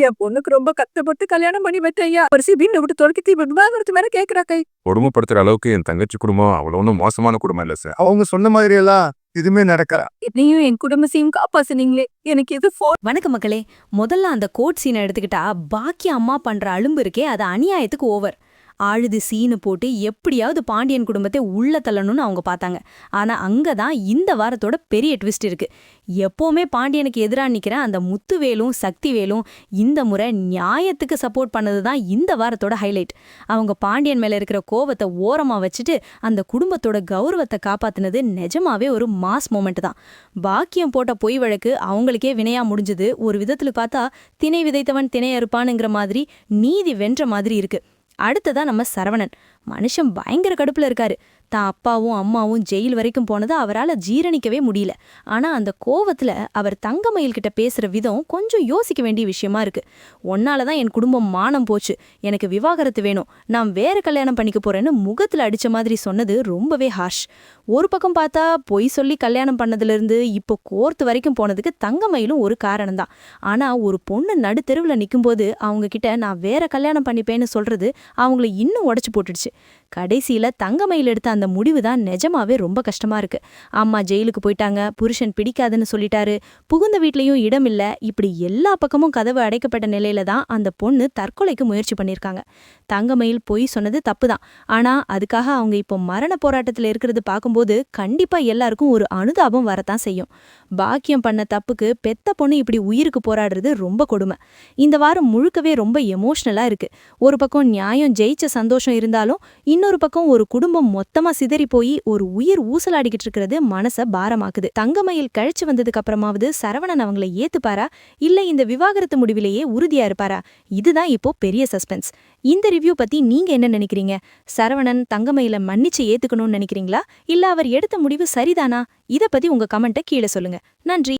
என் பொண்ணுக்கு ரொம்ப கஷ்டப்பட்டு கல்யாணம் பண்ணி வச்சையா பரிசு வீட்டை விட்டு துறக்கி விவாகரத்து மேல கேக்குறாக்கை. கொடுமைப்படுத்துற அளவுக்கு என் தங்கச்சி குடும்பம் அவ்வளவு மோசமான குடும்பம் இல்ல சார் அவங்க சொன்ன மாதிரி எல்லாம் எதுவுமே நடக்கல. என்னையும் என் குடும்பத்தையும் காப்பாசுனீங்களே எனக்கு எது வணக்கம் மக்களே. முதல்ல அந்த கோட் சீனை எடுத்துக்கிட்டா பாக்கி அம்மா பண்ற அலும்பு இருக்கே அது அநியாயத்துக்கு ஓவர் ஆழுது சீனு போட்டு எப்படியாவது பாண்டியன் குடும்பத்தை உள்ள தள்ளணும்னு அவங்க பார்த்தாங்க. ஆனால் அங்கே தான் இந்த வாரத்தோட பெரிய ட்விஸ்ட் இருக்குது எப்போவுமே பாண்டியனுக்கு எதிராக நிற்கிற அந்த முத்துவேலும் சக்திவேலும் இந்த முறை நியாயத்துக்கு சப்போர்ட் பண்ணது தான் இந்த வாரத்தோட ஹைலைட் அவங்க பாண்டியன் மேலே இருக்கிற கோவத்தை ஓரமாக வச்சுட்டு அந்த குடும்பத்தோட கௌரவத்தை காப்பாற்றினது நிஜமாவே ஒரு மாஸ் மூமெண்ட் தான். பாக்கியம் போட்ட பொய் வழக்கு அவங்களுக்கே வினையாக முடிஞ்சது. ஒரு விதத்தில் பார்த்தா திணை விதைத்தவன் திணை அறுப்பானுங்கிற மாதிரி நீதி வென்ற மாதிரி இருக்குது அடுத்ததான் நம்ம சரவணன். மனுஷன் பயங்கர கடுப்புல இருக்காரு. தான் அப்பாவும் அம்மாவும் ஜெயில் வரைக்கும் போனதை அவரால் ஜீரணிக்கவே முடியல. ஆனால் அந்த கோவத்தில் அவர் தங்கமயில் கிட்ட விதம் கொஞ்சம் யோசிக்க வேண்டிய விஷயமா இருக்கு. ஒன்னால தான் என் குடும்பம் மானம் போச்சு. எனக்கு விவாகரத்து வேணும். நான் வேற கல்யாணம் பண்ணிக்க போறேன்னு முகத்தில் அடிச்ச மாதிரி சொன்னது ரொம்பவே ஹார்ஷ். ஒரு பக்கம் பார்த்தா பொய் சொல்லி கல்யாணம் பண்ணதுலேருந்து இப்போ கோர்த்து வரைக்கும் போனதுக்கு தங்கமயிலும் ஒரு காரணம் தான் ஆனால் ஒரு பொண்ணு நடுத்தெருவில் நிற்கும்போது அவங்க கிட்ட நான் வேற கல்யாணம் பண்ணிப்பேன்னு சொல்றது அவங்கள இன்னும் உடச்சி போட்டுடுச்சு. கடைசியில தங்கமயில் எடுத்த அந்த முடிவு தான் நிஜமாவே ரொம்ப கஷ்டமா இருக்கு. அம்மா ஜெயிலுக்கு போயிட்டாங்க புருஷன் பிடிக்காதுன்னு சொல்லிட்டாரு புகுந்த வீட்லயும் இடம் இல்ல இப்படி எல்லா பக்கமும் கதவு அடைக்கப்பட்ட நிலையில தான் அந்த பொண்ணு தற்கொலைக்கு முயற்சி பண்ணிருக்காங்க தங்கமயில் பொய் சொன்னது தப்பு தான் ஆனா அதுக்காக அவங்க இப்போ மரண போராட்டத்துல இருக்கிறது பார்க்கும்போது கண்டிப்பா எல்லாருக்கும் ஒரு அனுதாபம் வரத்தான் செய்யும். பாக்கியம் பண்ண தப்புக்கு பெத்த பொண்ணு இப்படி உயிருக்கு போராடுறது ரொம்ப கொடுமை. இந்த வாரம் முழுக்கவே ரொம்ப எமோஷனலா இருக்கு. ஒரு பக்கம் நியாயம் ஜெயிச்ச சந்தோஷம் இருந்தாலும் இன்னொரு பக்கம் ஒரு குடும்பம் மொத்தமா சிதறி போய் ஒரு உயிர் ஊசலாடிக்கிட்டு இருக்கிறது மனச பாரமாக்குது. தங்கமயில் கழிச்சு வந்ததுக்கு அப்புறமாவது சரவணன் அவங்கள ஏத்துப்பாரா? இல்ல இந்த விவாகரத்து முடிவிலேயே உறுதியா இருப்பாரா? இதுதான் இப்போ பெரிய சஸ்பென்ஸ். இந்த ரிவ்யூ பத்தி நீங்க என்ன நினைக்கிறீங்க? சரவணன் தங்கமயில மன்னிச்சு ஏத்துக்கணும்னு நினைக்கிறீங்களா? இல்ல அவர் எடுத்த முடிவு சரிதானா? இத பத்தி உங்க கமெண்ட்டை கீழே சொல்லுங்க. நன்றி.